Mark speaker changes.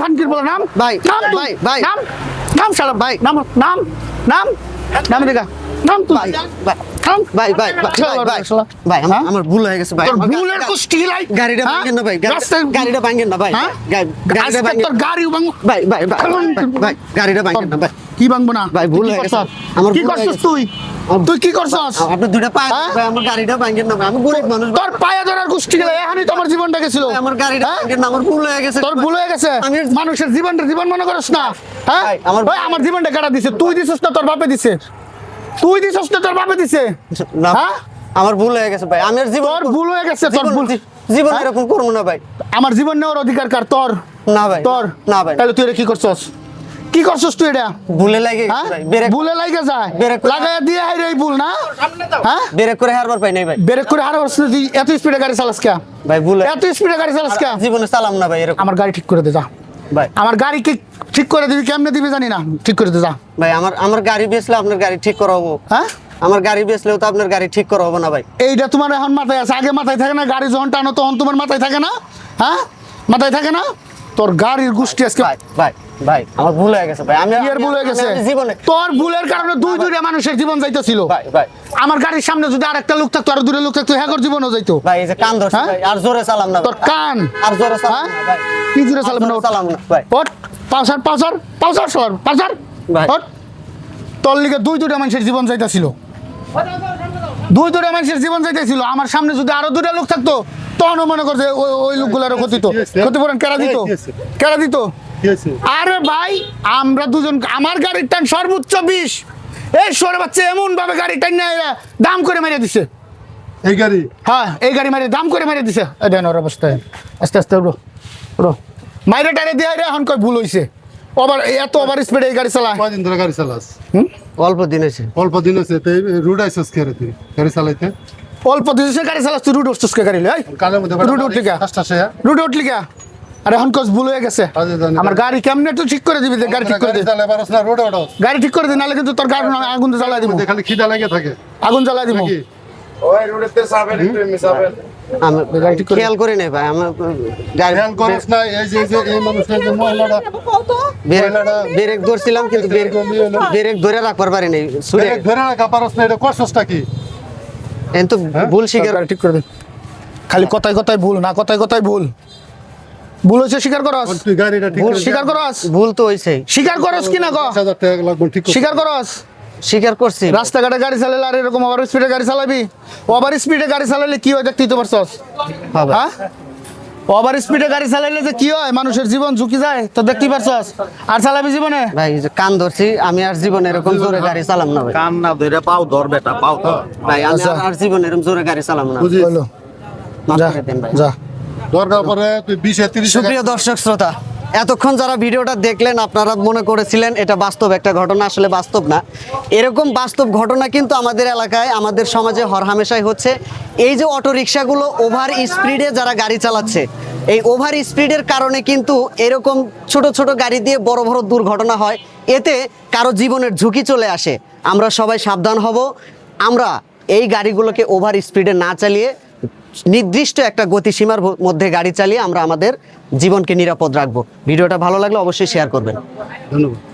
Speaker 1: খানকির বলে? নাম?
Speaker 2: ভাই,
Speaker 1: নাম।
Speaker 2: ভাই, ভাই।
Speaker 1: নাম? নাম শালা
Speaker 2: ভাই।
Speaker 1: নাম নাম নাম নাম দেখা নাম তুই।
Speaker 2: ভাই ভাই ভাই ভাই ভাই আমার-
Speaker 1: হ্যাঁ?
Speaker 2: আমার ভুল হয়ে গেছে ভাই।
Speaker 1: ভুলের কুষ্টি লাই।
Speaker 2: গাড়িটা
Speaker 1: হ্যাঁ?
Speaker 2: ভাঙেন না ভাই।
Speaker 1: রাস্তায়
Speaker 2: গাড়িটা ভাঙেন না ভাই।
Speaker 1: হ্যাঁ?
Speaker 2: গাড়িটা ভাঙেন। ভাই। ভাই, ভাই গাড়িটা ভাঙেন না ভাই।
Speaker 1: কি ভাঙবো না?
Speaker 2: ভাই, ভুল হয়ে গেছে। আমার
Speaker 1: কি করছস তুই? তুই কি করছস?
Speaker 2: আপনি দুইটা পায়ে
Speaker 1: হ্যাঁ?
Speaker 2: ভাই আমার গাড়িটা ভাঙেন না আমি গরিব মানুষ
Speaker 1: তোর পায়ে ধরার গোষ্ঠী গেলে এখানেই তোমার জীবনটা গেছিল।
Speaker 2: আমার গাড়িটা
Speaker 1: হ্যাঁ?
Speaker 2: ভাঙেন না আমার ভুল হয়ে গেছে।
Speaker 1: তোর ভুল হয়ে গেছে।
Speaker 2: আমি-
Speaker 1: মানুষের জীবনটা জীবন মনে করিস না। হ্যাঁ?
Speaker 2: আমার-
Speaker 1: ওই আমার জীবনটা কাটা দিছে। তুই দিছিস না তোর বাপে দিছে। তুই দিছিস না তোর বাপে দিছে।
Speaker 2: না
Speaker 1: হ্যাঁ?
Speaker 2: আমার ভুল হয়ে গেছে ভাই। আমি আর জীবন
Speaker 1: তোর ভুল হয়ে গেছে তোর ভুল।
Speaker 2: জীবন
Speaker 1: হ্যাঁ?
Speaker 2: এরকম করব না ভাই।
Speaker 1: আমার জীবন নেওয়ার অধিকার কার? তোর।
Speaker 2: না ভাই।
Speaker 1: তোর।
Speaker 2: না ভাই।
Speaker 1: তাহলে তুই এটা কি করছস? কি করছস তুই এটা?
Speaker 2: ভুলে লাগে
Speaker 1: হ্যাঁ? ভুলে লাগে যায়
Speaker 2: ব্রেক-
Speaker 1: লাগাই দিয়ে হাই রে এই ভুল না? হ্যাঁ?
Speaker 2: ব্রেক করে হারবার পাই নাই ভাই।
Speaker 1: ব্রেক করে হারা হচ্ছে তুই এত স্পিডে গাড়ি চালাস কে?
Speaker 2: ভাই ভুলে
Speaker 1: এত স্পিডে গাড়ি চালাস কে?
Speaker 2: জীবনে চালাম না ভাই এরকম।
Speaker 1: আমার গাড়ি ঠিক করে দে যা।
Speaker 2: ভাই।
Speaker 1: আমার গাড়ি কি ঠিক করে দিবি কেমনে দিবি জানি না। ঠিক করে দে যা।
Speaker 2: ভাই আমার আমার গাড়ি বেচলে আপনার গাড়ি ঠিক করা হব।
Speaker 1: হ্যাঁ?
Speaker 2: আমার গাড়ি বেচলেও তো আপনার গাড়ি ঠিক করা হবে না ভাই।
Speaker 1: এইটা তোমার এখন মাথায় আছে। আগে মাথায় থাকে না গাড়ি যখন টানো তখন তোমার মাথায় থাকে না? হ্যাঁ? মাথায় থাকে না? তোর গাড়ির গোষ্ঠী আজকে
Speaker 2: ভাই ভাই আমার ভুল হয়ে গেছে ভাই। আমি
Speaker 1: আর ভুল হয়ে গেছে?
Speaker 2: জীবনে
Speaker 1: তোর ভুলের কারণে দুই দুইটা মানুষের জীবন যাইতেছিল।
Speaker 2: ভাই ভাই।
Speaker 1: আমার গাড়ির সামনে যদি আরেকটা লোক থাকতো আর দূরে লোক থাকতো হ্যাঁ জীবনও যাইতো।
Speaker 2: ভাই এই যে কান ধরছে
Speaker 1: হ্যাঁ?
Speaker 2: ভাই আর জোরে চালাম না
Speaker 1: তোর কান।
Speaker 2: আর জোরে চালাম
Speaker 1: হ্যাঁ?
Speaker 2: না ভাই।
Speaker 1: কি জুড়ে
Speaker 2: আর
Speaker 1: চালাবে না
Speaker 2: জোরে চালাম না ভাই।
Speaker 1: ওট পাউসার পাউসার পাউসার সর পাউসার
Speaker 2: ভাই।
Speaker 1: ওট তোর লিগে দুই দুইটা মানুষের জীবন যাইতেছিল। দুই দুইটা মানুষের জীবন যাইতেছিল। আমার সামনে যদি আরও দুইটা লোক থাকতো তখনও মনে করছে ওই ওই লোকগুলারও ক্ষতি তো। ক্ষতিপূরণ কেরা দিত? কেরা দিত? আরে ভাই আমরা দুজন আমার গাড়ির টান সর্বোচ্চ বিশ এই সরে বাচ্চা এমন ভাবে গাড়ি টান এরা দাম করে মেরে দিছে।
Speaker 3: এই গাড়ি?
Speaker 1: হ্যাঁ এই গাড়ি মারি দাম করে মেরে দিছে। দেন ওর অবস্থায় আস্তে আস্তে উড়ো উড়ো। মাইরে টাইরে দিয়ে রে এখন কই ভুল হইছে। ওভার এত ওভার স্পিডে এই গাড়ি চালায়।
Speaker 3: কয়দিন ধরে গাড়ি চালাস?
Speaker 2: অল্প দিন হয়েছে।
Speaker 3: অল্প দিন আছে তো রুড আইসস কে রে তুই? গাড়ি চালাইতে?
Speaker 1: অল্প দিছে গাড়ি চালাস তুই রুট উঠছিস গাড়ি লই রুট উঠলি কা? রুট উঠলি কা? আরে এখন কস ভুল হয়ে গেছে। আমার গাড়ি কেমনে তুই ঠিক করে দিবি দে, গাড়ি ঠিক করে দে। গাড়ি ঠিক করে দে নাহলে কিন্তু তোর গাড়ি আগুন দিয়ে জ্বালাই দিব
Speaker 3: খালি খিদা লাগে থাকে।
Speaker 1: আগুন জ্বালাই দিব।
Speaker 3: নাকি?
Speaker 2: আমি খেয়াল করি নাই ভাই আমার গাড়ি
Speaker 3: ধ্যান করস না এই যে এই যে এই মানুষটা যে মহিলাটা মহিলাটা
Speaker 2: ব্রেক ধরছিলাম কিন্তু ব্রেক ব্রেক ধরে রাখবার পারি নাই
Speaker 3: ব্রেক ধরে রাখা পারস না এটা কি?
Speaker 2: কিন্তু ভুল শিকার
Speaker 1: ঠিক করে খালি কথায় কথায় ভুল না কথায় কথায় ভুল। ভুল হয়েছে স্বীকার করস।
Speaker 3: তুই
Speaker 1: ভুল স্বীকার করস।
Speaker 2: ভুল তো হয়েছে।
Speaker 1: স্বীকার করস কি না ক?
Speaker 3: দশ হাজার টাকা লাগবে ঠিক করে
Speaker 1: স্বীকার করস।
Speaker 2: স্বীকার করছি।
Speaker 1: রাস্তাঘাটে গাড়ি চালালে আর এরকম ওভার স্পিডে গাড়ি চালাবি? ওভার স্পিডে গাড়ি চালালে কি হয় দেখতেই তো পারছস।
Speaker 2: হবে।
Speaker 1: হ্যাঁ? ওভার স্পিডে গাড়ি চালাইলে যে কি হয়? মানুষের জীবন ঝুঁকি যায়। তো দেখতে পারছস? আর চালাবি জীবনে?
Speaker 2: ভাই যে কান ধরছি আমি আর জীবনে এরকম জোরে গাড়ি চালাম না ভাই।
Speaker 4: কান না ধরে পাও ধর বেটা পাও ধর।
Speaker 2: ভাই আমি
Speaker 1: আচ্ছা।
Speaker 2: আর- আর জীবনে এরকম জোরে গাড়ি চালাম না।
Speaker 3: বুঝি।
Speaker 1: যা
Speaker 3: দরকার পরে তুই বিশে তিরিশ
Speaker 2: সুপ্রিয় দর্শক শ্রোতা এতক্ষণ যারা ভিডিওটা দেখলেন, আপনারা মনে করেছিলেন এটা বাস্তব একটা ঘটনা, আসলে বাস্তব না। এরকম বাস্তব ঘটনা কিন্তু আমাদের এলাকায়, আমাদের সমাজে হরহামেশাই হচ্ছে। এই যে অটো রিক্সাগুলো ওভার স্পিডে যারা গাড়ি চালাচ্ছে, এই ওভার স্পিডের কারণে কিন্তু এরকম ছোট ছোট গাড়ি দিয়ে বড় বড় দুর্ঘটনা হয়। এতে কারও জীবনের ঝুঁকি চলে আসে। আমরা সবাই সাবধান হব। আমরা এই গাড়িগুলোকে ওভার স্পিডে না চালিয়ে নির্দিষ্ট একটা গতিসীমার মধ্যে গাড়ি চালিয়ে আমরা আমাদের জীবনকে নিরাপদ রাখব। ভিডিওটা ভালো লাগলে অবশ্যই শেয়ার করবেন।
Speaker 3: ধন্যবাদ।